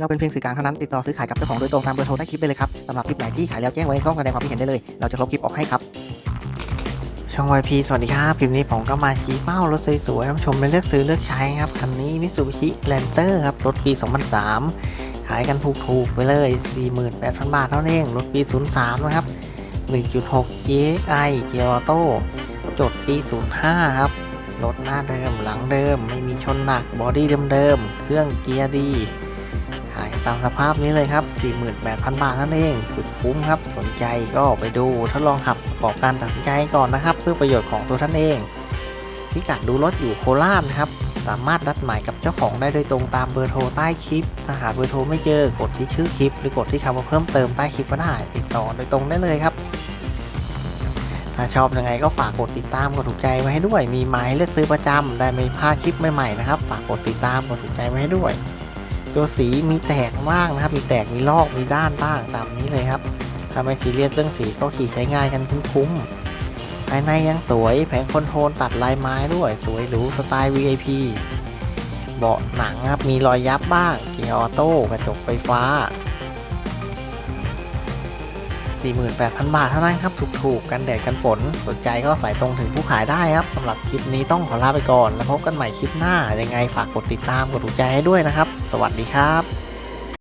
เราเป็นเพียงสื่อกลางเท่านั้นติดต่อซื้อขายกับเจ้าของโดยตรงตามเบอร์โทรใต้คลิปได้เลยครับสำหรับคลิปไหนที่ขายแล้วแจ้งไว้ในช่องแสดงความคิดเห็นได้เลย เราจะลบคลิปออกให้ครับ ช่อง YP สวัสดีครับ คลิปนี้ผมก็มาชี้เป้ารถสวยๆท่านผู้ชมไปเลือกซื้อเลือกใช้ครับ คันนี้ Mitsubishi Lancer ครับ รถปี 2003 ขายกันถูกๆไปเลย 48,000 บาทเท่านั้นเอง รถปี 03 นะครับ 1.6 GXI เกียร์ออโต้จดปี 05 ครับ รถหน้าเดิมหลังเดิม ไม่มีชนหนัก บอดี้เดิมๆ เครื่องเกียร์ดี ตามสภาพนี้เลยครับ 48,000 บาทนั่นเองสุดคุ้มครับ สนใจก็ไปดูทดลองขับประกอบการตัดสินใจก่อนนะครับ เพื่อประโยชน์ของตัวท่านเอง พิกัดดูรถอยู่โคราชครับ สามารถนัดหมายกับเจ้าของได้โดยตรงตามเบอร์โทรใต้คลิป ถ้าหาเบอร์โทรไม่เจอกดที่ชื่อคลิป หรือกดที่คำว่าเพิ่มเติมใต้คลิปก็ได้ติดต่อโดยตรงได้เลยครับถ้าชอบยังไงก็ฝากกดติดตามกดถูกใจไว้ให้ด้วย มีหมายเลือกซื้อประจำได้ไม่พลาดคลิปใหม่ๆนะครับ ฝากกดติดตามกดถูกใจไว้ให้ด้วย ตัวสีมีแตกบ้างนะครับ มีแตกมีลอกมีด้านบ้างตามนี้เลยครับถ้าไม่ซีเรียสเรื่องสีก็ขี่ใช้งานกันคุ้มๆภายในยังสวยแผงคอนโทรลตัดลายไม้ด้วย สวยหรูสไตล์ VIP เบาะหนังครับมีรอยยับบ้างเกียร์ออโต้กระจกไฟฟ้า 48,000 บาทเท่านั้นครับ ถูกๆ กันแดดกันฝน สนใจก็ใส่ตรงถึงผู้ขายได้ครับสำหรับคลิปนี้ต้องขอลาไปก่อน แล้วพบกันใหม่คลิปหน้า ยังไงฝากกดติดตามกดถูกใจให้ด้วยนะครับ สวัสดีครับ